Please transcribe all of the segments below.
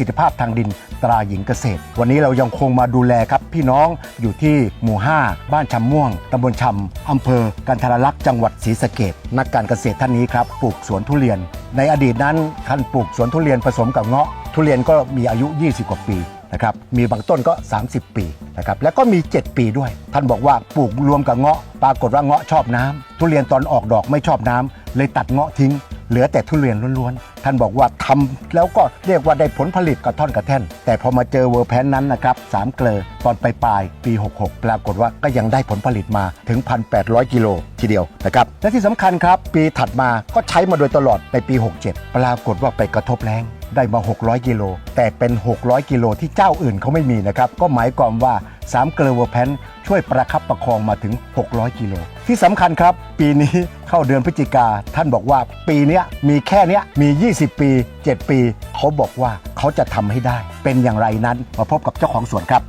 สิทธิภาพทางดินตราหญิงเกษตร วันนี้เรายังคงมาดูแลครับ พี่น้องอยู่ที่หมู่ 5 บ้านชำม่วงตำบลชำอำเภอกันทรลักษณ์จังหวัดศรีสะเกดนักการเกษตรท่านนี้ครับปลูกสวนทุเรียน ในอดีตนั้นท่านปลูกสวนทุเรียนผสมกับเงาะ ทุเรียนก็มีอายุ 20 กว่าปีนะครับมีบางต้นก็ 30 ปีนะครับแล้วก็มี 7 ปีด้วย ท่านบอกว่าปลูกรวมกับเงาะ ปรากฏว่าเงาะชอบน้ำทุเรียนตอนออกดอกไม่ชอบน้ำเลยตัดเงาะทิ้ง เหลือแต่ทุเรียนล้วนๆ ท่านบอกว่าทำแล้วก็เรียกว่าได้ผลผลิตกระท่อนกระแท่น แต่พอมาเจอเวอร์แพนนั้นนะครับสามเกลอตอนปลายๆปี 66 ปรากฏว่าก็ยังได้ผลผลิตมาถึง 1,800 กิโลทีเดียวนะครับ และที่สำคัญครับ ปีถัดมาก็ใช้มาโดยตลอดในปี 67 ปรากฏว่าไปกระทบแรงได้มา 600 กิโลแต่เป็น 600 กิโลที่เจ้าอื่นเขาไม่มีนะครับก็หมายความว่า 3 เกลือเวอร์แพนช่วยประคับประคองมาถึง 600 กิโล ที่สำคัญครับ ปีนี้เข้าเดือนพฤศจิกา ท่านบอกว่าปีนี้มีแค่นี้ยมี 20 ปี 7 ปี เขาบอกว่าเขาจะทำให้ได้ เป็นอย่างไรนั้นมาพบกับเจ้าของสวนครับ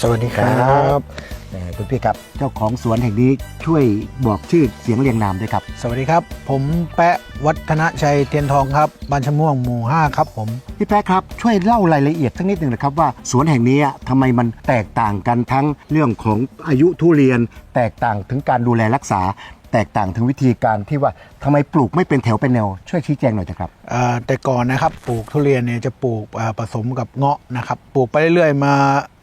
สวัสดีครับ แหมคุณพี่ครับ เจ้าของสวนแห่งนี้ช่วยบอกชื่อเสียงเรียงนามด้วยครับ สวัสดีครับ ผมแปะวัฒนชัยเทียนทองครับบ้านชะม่วงหมู่ 5 ครับผม พี่แป๊ะครับช่วยเล่ารายละเอียดสักนิดหนึ่งนะครับว่าสวนแห่งนี้ทำไมมันแตกต่างกันทั้งเรื่องของอายุทุเรียน แตกต่างถึงการดูแลรักษา แตกต่างถึงวิธีการที่ว่าทำไมปลูกไม่เป็นแถวเป็นแนว ช่วยชี้แจงหน่อยเถอะครับ เอ่อแต่ก่อนนะครับปลูกทุเรียนเนี่ยจะปลูกเอ่อผสมกับเงาะนะครับปลูกไปเรื่อยๆมา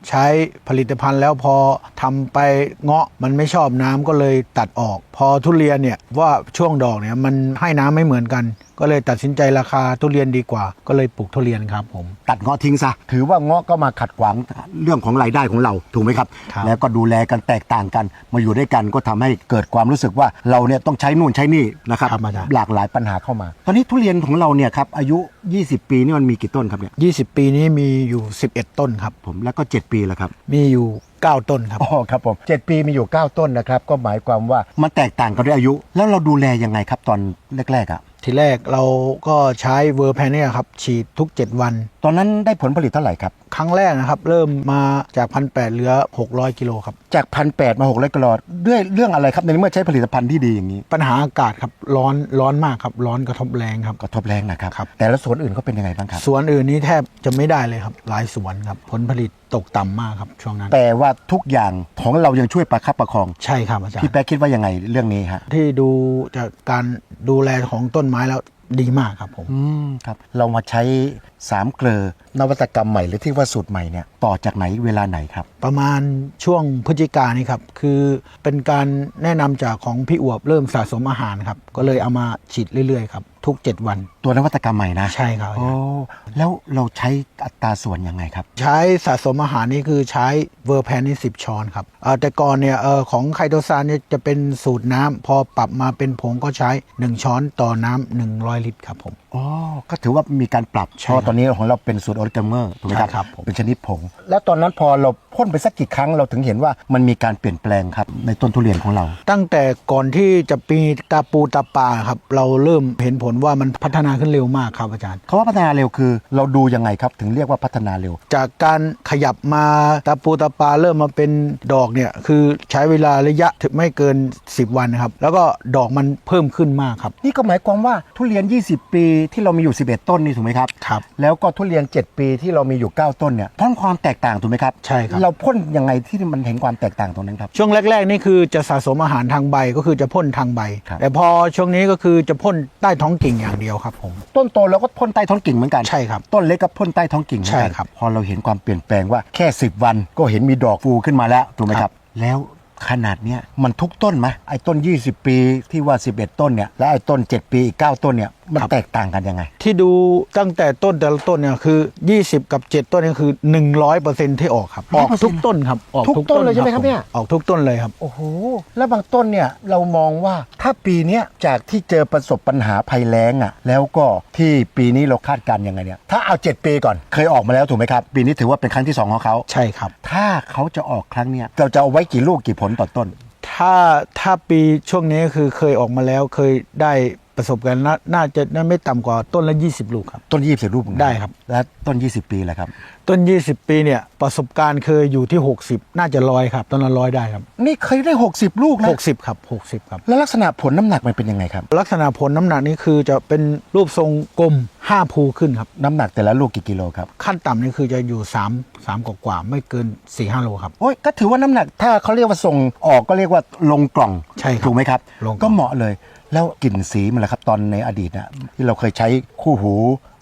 ใช้ผลิตภัณฑ์แล้วพอทำไปเงาะมันไม่ชอบน้ำก็เลยตัดออก พอทุเรียนเนี่ยว่าช่วงดอกเนี่ยมันให้น้ำไม่เหมือนกัน ก็เลยตัดสินใจราคาทุเรียนดีกว่า ก็เลยปลูกทุเรียนครับผมตัดเงาะทิ้งซะถือว่าเงาะก็มาขัดขวางเรื่องของรายได้ของเราถูกไหมครับครับแล้วก็ดูแลกันแตกต่างกัน มาอยู่ด้วยกันก็ทำให้เกิดความรู้สึกว่าเราเนี่ยต้องใช้นู่นใช้นี่นะครับครับอาจารย์หลากหลายปัญหาเข้ามา ตอนนี้ทุเรียนของเราเนี่ยครับอายุ 20 ปีนี่มันมีกี่ต้นครับเนี่ย20ปีนี้มีอยู่ 11 ต้นครับผมแล้วก็ 7ปีแล้วครับ มีอยู่ 9 ต้นครับ อ๋อครับผม7ปีมีอยู่ 9 ต้นนะครับ ก็หมายความว่ามันแตกต่างกันด้วยอายุ แล้วเราดูแลยังไงครับตอนแรกๆอะ ทีแรกเราก็ใช้เวอร์แพนเนี่ยครับ ฉีดทุก 7 วันตอนนั้นได้ผลผลิตเท่าไหร่ครับ ครั้งแรกนะครับ เริ่มมาจากพันแเหลือ 600 กิโลครับ จากพันแมาหกร้อยกลอดด้วยเรื่องอะไรครับในเมื่อใช้ผลิตภัณฑ์ที่ดีอย่างนี้ ปัญหาอากาศครับร้อนร้อนมากครับ ร้อนกระทบแรงครับ กระทบแรงนะครับครับแต่ละสวนอื่นเขาเป็นยังไงบ้างครับ สวนอื่นนี้แทบจะไม่ได้เลยครับ หลายสวนครับ ผลผลิตตกต่ำมากครับช่วงนั้น แต่ว่าทุกอย่างของเรายังช่วยประคับประคอง ใช่ครับอาจารพี่ย์แป๊กคิดว่ายังไงเรื่องนี้ฮะ ที่ดูจากการดูแลของต้นไม้แล้ว ดีมากครับผม อืมครับ เรามาใช้สามเกลอนวัตกรรมใหม่หรือที่ว่าสูตรใหม่เนี่ยต่อจากไหนเวลาไหนครับ ประมาณช่วงพฤศจิกายนนี่ครับ คือเป็นการแนะนำจากของพี่อวบเริ่มสะสมอาหารครับ ก็เลยเอามาฉีดเรื่อยๆครับ ทุก 7 วันตัวนวัตกรรมใหม่นะใช่ครับอาโอ้จารย์แล้วเราใช้อัตราส่วนยังไงครับ ใช้สะสมอาหารนี่คือใช้เวอร์แพนนี่สิช้อนครับเอ่อแต่ก่อนเนี่ยเออของไคโตซานเนี่ยจะเป็นสูตรน้ำพอปรับมาเป็นผงก็ใช้ 1 ช้อนต่อน้ำ100 ลิตรครับผมอ๋อก็ถือว่ามีการปรับใช่เพราะตอนนี้ของเราเป็นสูตรออริกาเมอร์ถูกไหมครับใช่ครับผมเป็นชนิดผง แล้วตอนนั้นพอเราพ่นไปสักกี่ครั้งเราถึงเห็นว่ามันมีการเปลี่ยนแปลงครับในต้นทุเรียนของเรา ตั้งแต่ก่อนที่จะปีตาปูตาปาครับเราเริ่มเห็นผลว่ามันพัฒนาขึ้นเร็วมากครับอาจารย์ เขาว่าพัฒนาเร็วคือ เราดูยังไงครับถึงเรียกว่าพัฒนาเร็ว จากการขยับมาตาปูตาปาเริ่มมาเป็นดอกเนี่ยคือใช้เวลาระยะถึงไม่เกิน 10 วันนะครับ แล้วก็ดอกมันเพิ่มขึ้นมากครับ นี่ก็หมายความว่าทุเรียน 20 ปีที่เรามีอยู่ 11 ต้นนี่ถูกไหมครับ ครับ แล้วก็ทุเรียน 7 ปีที่เรามีอยู่ 9 ต้นเนี่ยพ่นความแตกต่างถูกไหมครับ ใช่ครับ เราพ่นยังไงที่มันเห็นความแตกต่างตรงนั้นครับ ช่วงแรก ๆ นี่คือจะสะสมอาหารทางใบก็คือจะพ่นทางใบ ครับ แต่พอช่วงนี้ก็คือจะพ่นใต้ท้องกิ่งอย่างเดียวครับผมต้นโตเราก็พ่นใต้ท้องกิ่งเหมือนกันใช่ครับต้นเล็กก็พ่นใต้ท้องกิ่งเหมือนกันใช่ครับ พอเราเห็นความเปลี่ยนแปลงว่าแค่ 10 วันก็เห็นมีดอกฟูขึ้นมาแล้วถูกไหมคครัรับบแล้วขนาดเนี้ยมันทุกต้นไหมไอ้ต้น 20 ปีที่ว่า 11 ต้นเนี่ยและไอ้ต้น 7 ปีอีก9ต้นเนี่ย มันแตกต่างกันยังไง ที่ดูตั้งแต่ต้นแต่ละต้นเนี่ยคือ 20 กับ 7 ต้นนี่คือ 100%ที่ออกครับ ออกทุกต้นครับออกทุกต้นเลยใช่ไหมครับเนี่ยออกทุกต้นเลยครับโอ้โหแล้วบางต้นเนี่ยเรามองว่าถ้าปีเนี้ยจากที่เจอประสบปัญหาภัยแล้งอะแล้วก็ที่ปีนี้เราคาดการณ์ยังไงเนี่ยถ้าเอา 7 ปีก่อนเคยออกมาแล้วถูกไหมครับ ปีนี้ถือว่าเป็นครั้งที่ 2 ของเขาใช่ครับ ถ้าเขาจะออกครั้งเนี้ยเราจะเอาไว้กี่ลูกกี่ผลต่อต้นถ้าถ้าปีช่วงนี้คือเคยออกมาแล้วเคยได้เปประสบการณ์นาน่าจะน่าไม่ต่ำกว่าต้นละ 20 ลูกครับ ต้นยี่สิบรูปเหมือนกันได้ครับ และต้น 20 ปีแหละครับ ต้น 20 ปีเนี่ยประสบการณ์เคยอยู่ที่ 60 น่าจะร้อยครับ ต้นละร้อยได้ครับ นี่เคยได้ 60 ลูกนะ60 ครับ 60 ครับ แล้วลักษณะผลน้ำหนักมันเป็นยังไงครับ ลักษณะผลน้ำหนักนี่คือจะเป็นรูปทรงกลม 5 ภูขึ้นครับ น้ำหนักแต่ละลูกกี่กิโลครับ ขั้นต่ำนี่คือจะอยู่ 3 3กว่ากว่าๆไม่เกิน 4-5 โลครับ โอ้ยก็ถือว่าน้ำหนักถ้าเขาเรียกว่าส่งออกก็เรียกว่าลงกล่องใช่ครับถูกไหมครับลงกล่อง ก็เหมาะเลย แล้วกลิ่นสีมันล่ะครับตอนในอดีตนะที่เราเคยใช้คู่หู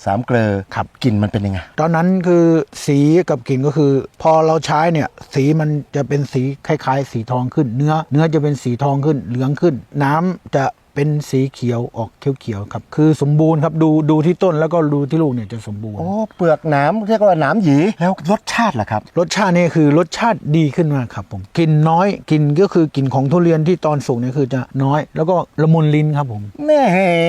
สามเกลอครับกลิ่นมันเป็นยังไง ตอนนั้นคือสีกับกลิ่นก็คือ พอเราใช้เนี่ยสีมันจะเป็นสีคล้ายๆ สีทองขึ้น เนื้อ เนื้อจะเป็นสีทองขึ้นเหลืองขึ้น น้ำจะ เป็นสีเขียวออกเขียวๆครับคือสมบูรณ์ครับดูดูที่ต้นแล้วก็ดูที่ลูกเนี่ยจะสมบูรณ์ โอ้เปลือกหนามเรียกว่าหนามหยีแล้วรสชาติล่ะครับ รสชาตินี่คือรสชาติดีขึ้นมากครับผมกลิ่นน้อยกลิ่นก็คือกลิ่นของทุเรียนที่ตอนสุกเนี่ยคือจะน้อย แล้วก็ละมุนลิ้นครับผม แม่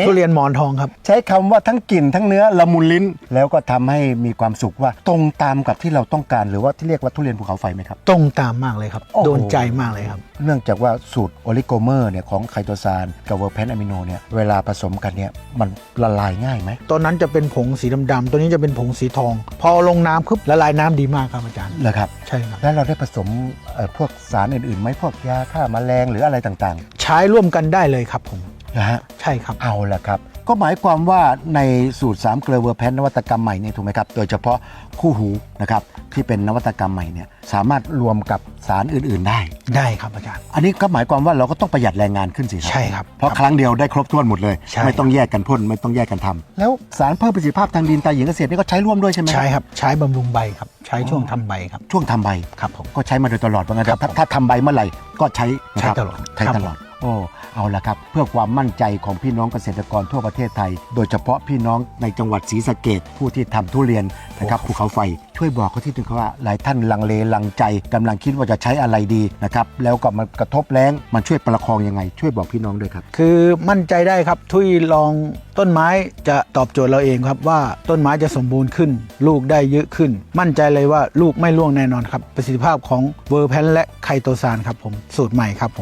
ทุเรียนหมอนทองครับ ใช้คำว่าทั้งกลิ่นทั้งเนื้อละมุนลิ้น แล้วก็ทำให้มีความสุขว่าตรงตามกับที่เราต้องการหรือว่าที่เรียกว่าทุเรียนภูเขาไฟไหมครับ ตรงตามมากเลยครับ โอ้โห โดนใจมากเลยครับ เนื่องจากว่าสูตรโอลิโกเมอร์เนี่ยของไคโตซานกับเวอร์แพนอะมิโนเนี่ยเวลาผสมกันเนี่ยมันละลายง่ายไหมตอนนั้นจะเป็นผงสีดำๆตัวนี้จะเป็นผงสีทอง พอลงน้ำปุ๊บละลายน้ำดีมากครับอาจารย์ เหรอครับ ใช่ครับ แล้วเราได้ผสมเอ่อพวกสารอื่นๆไหมพวกยาฆ่าแมลงหรืออะไรต่างใช้ร่วมกันได้เลยครับผม ๆนะฮะ ใช่ครับ เอาละครับ ก็หมายความว่าในสูตร3เกลือเวอร์แพนนวัตกรรมใหม่เนี่ยถูกไหมครับ โดยเฉพาะคู่หูนะครับที่เป็นนวัตกรรมใหม่เนี่ยสามารถรวมกับสารอื่น ๆ ได้ ได้ครับอาจารย์ อันนี้ก็หมายความว่าเราก็ต้องประหยัดแรงงานขึ้นสิครัใช่ครับเพราะครั้งเดียวได้ครบถ้วนหมดเลย ใช่ ไม่ต้องแยกกันพ่นไม่ต้องแยกกันทำแล้วสารเพิ่มประสิทธิภาพทางดินตาหญิงเกษตรนี่ก็ใช้ร่วมด้วยใช่ไหมใช้ครับใช้บำรุงใบครับ ใช้ช่วงทำใบครับช่วงทำใบ ครับผม ก็ใช้มาโดยตลอดว่างั้นครับถ้าถ้าทำใบเมื่อไหร่ก็ใช้นะครับใช้ตลอด ใช้ครับตลอด โอ้เอาละครับ เพื่อความมั่นใจของพี่น้องเกษตรกรทั่วประเทศไทย โดยเฉพาะพี่น้องในจังหวัดศรีสะเกดผู้ที่ทำทุเรียนนะครับภูเขาไฟช่วยบอกเขาที่นึงครับว่าหลายท่านลังเลลังใจกำลังคิดว่าจะใช้อะไรดีนะครับแล้วก็มันกระทบแรงมันช่วยประคองยังไง ช่วยบอกพี่น้องด้วยครับ คือมั่นใจได้ครับทุยลองต้นไม้จะตอบโจทย์เราเองครับว่าต้นไม้จะสมบูรณ์ขึ้น ลูกได้เยอะขึ้น มั่นใจเลยว่าลูกไม่ร่วงแน่นอนครับประสิทธิภาพของเวอร์แพนและไคโตซานครับผมสูตรใหม่ครับผม